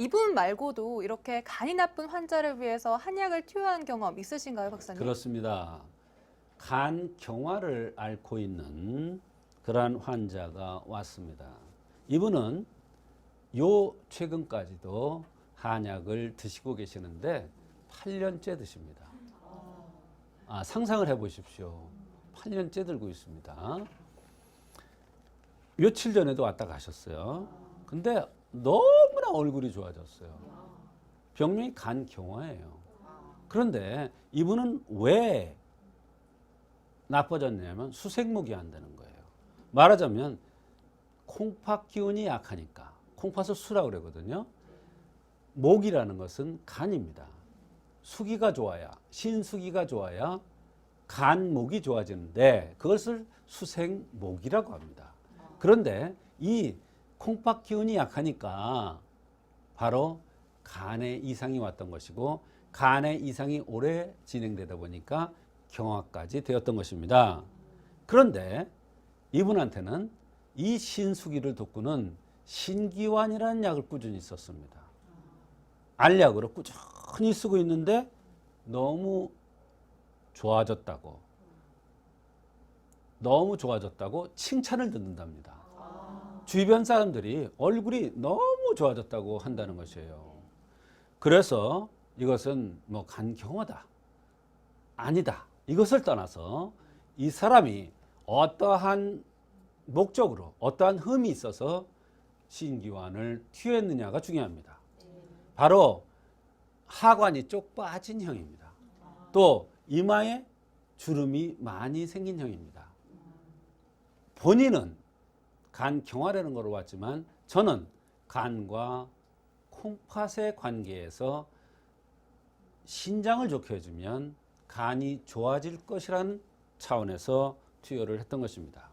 이분 말고도 이렇게 간이 나쁜 환자를 위해서 한약을 투여한 경험 있으신가요, 박사님? 그렇습니다. 간 경화를 앓고 있는 그러한 환자가 왔습니다. 이분은 요 최근까지도 한약을 드시고 계시는데 8년째 드십니다. 아, 상상을 해 보십시오. 8년째 들고 있습니다. 며칠 전에도 왔다 가셨어요. 근데 너무나 얼굴이 좋아졌어요. 병명이 간 경화예요. 그런데 이분은 왜 나빠졌냐면 수색목이 안 되는 거예요. 말하자면 콩팥 기운이 약하니까 콩팥을 수라 그러거든요. 목이라는 것은 간입니다. 수기가 좋아야 신수기가 좋아야 간목이 좋아지는데 그것을 수생목이라고 합니다. 그런데 이 콩팥 기운이 약하니까 바로 간에 이상이 왔던 것이고 간에 이상이 오래 진행되다 보니까 경화까지 되었던 것입니다. 그런데 이분한테는 이 신수기를 돕고는 신기환이라는 약을 꾸준히 썼습니다. 알약으로 꾸준히 쓰고 있는데 너무 좋아졌다고 너무 좋아졌다고 칭찬을 듣는답니다. 주변 사람들이 얼굴이 너무 좋아졌다고 한다는 것이에요. 그래서 이것은 뭐 간경화다. 아니다. 이것을 떠나서 이 사람이 어떠한 목적으로 어떠한 흠이 있어서 신기환을 투여했느냐가 중요합니다. 바로 하관이 쪽 빠진 형입니다. 또 이마에 주름이 많이 생긴 형입니다. 본인은 간 경화라는 걸로 왔지만 저는 간과 콩팥의 관계에서 신장을 좋게 해주면 간이 좋아질 것이라는 차원에서 투여를 했던 것입니다.